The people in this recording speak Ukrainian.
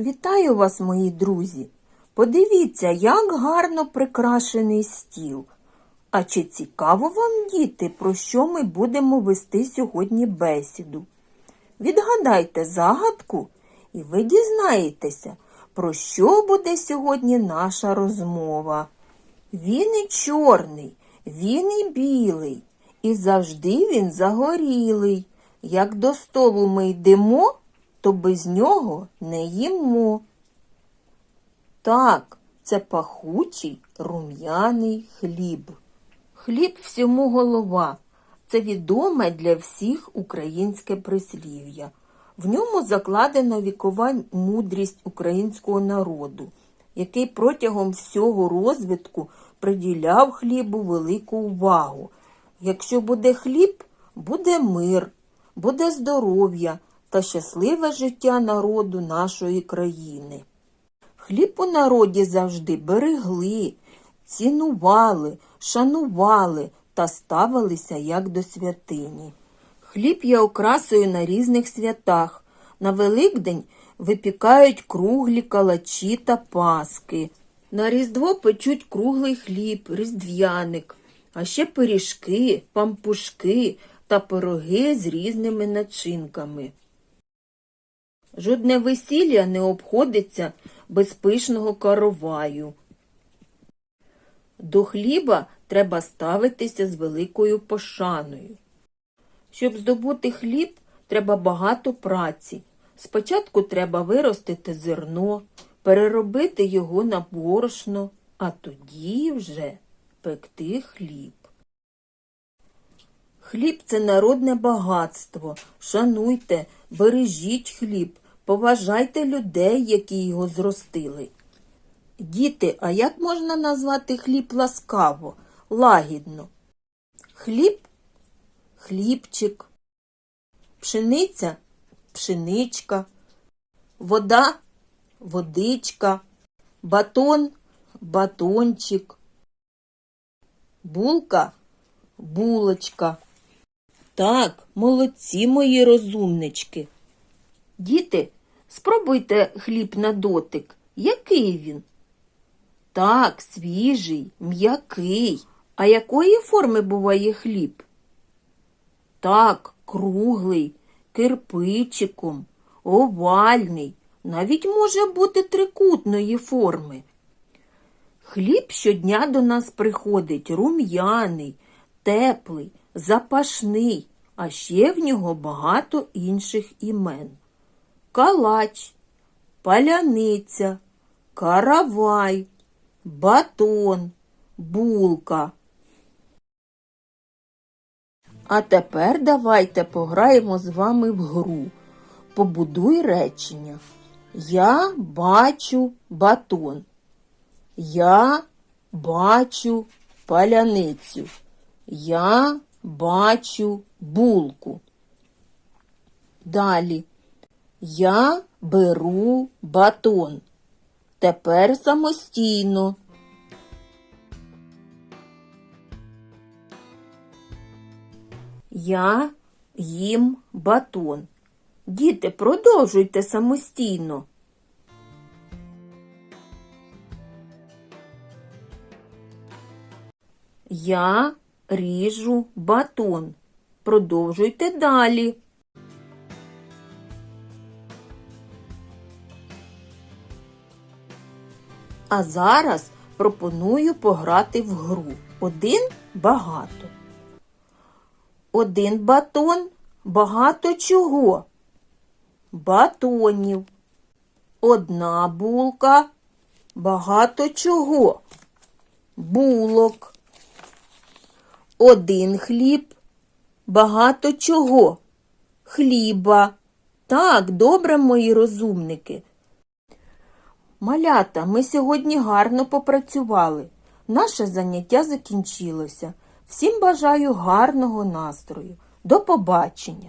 Вітаю вас, мої друзі! Подивіться, як гарно прикрашений стіл. А чи цікаво вам, діти, про що ми будемо вести сьогодні бесіду? Відгадайте загадку, і ви дізнаєтеся, про що буде сьогодні наша розмова. Він і чорний, він і білий, і завжди він загорілий. Як до столу ми йдемо, то без нього не їмо. Так, це пахучий рум'яний хліб. Хліб всьому голова. Це відоме для всіх українське прислів'я. В ньому закладена вікова мудрість українського народу, який протягом всього розвитку приділяв хлібу велику увагу. Якщо буде хліб, буде мир, буде здоров'я та щасливе життя народу нашої країни. Хліб у народі завжди берегли, цінували, шанували та ставилися як до святині. Хліб є окрасою на різних святах. На Великдень випікають круглі калачі та паски. На Різдво печуть круглий хліб, різдвяник, а ще пиріжки, пампушки та пироги з різними начинками. Жодне весілля не обходиться без пишного караваю. До хліба треба ставитися з великою пошаною. Щоб здобути хліб, треба багато праці. Спочатку треба виростити зерно, переробити його на борошно, а тоді вже пекти хліб. Хліб це народне багатство. Шануйте, бережіть хліб, поважайте людей, які його зростили. Діти, а як можна назвати хліб ласкаво, лагідно? Хліб? Хлібчик, пшениця? Пшеничка, вода? Водичка, батон? Батончик, булка? Булочка. Так, молодці мої розумнички. Діти, спробуйте хліб на дотик. Який він? Так, свіжий, м'який. А якої форми буває хліб? Так, круглий, кирпичиком, овальний, навіть може бути трикутної форми. Хліб щодня до нас приходить рум'яний, теплий, запашний, а ще в нього багато інших імен. Калач, паляниця, каравай, батон, булка. А тепер давайте пограємо з вами в гру. Побудуй речення. Я бачу батон. Я бачу паляницю. Я бачу булку. Далі. Я беру батон. Тепер самостійно. Я їм батон. Діти, продовжуйте самостійно. Я ріжу батон. Продовжуйте далі. А зараз пропоную пограти в гру. Один багато. Один батон багато чого? Батонів. Одна булка багато чого? Булок. Один хліб багато чого? Хліба. Так, добре, мої розумники. Малята, ми сьогодні гарно попрацювали. Наше заняття закінчилося. Всім бажаю гарного настрою. До побачення!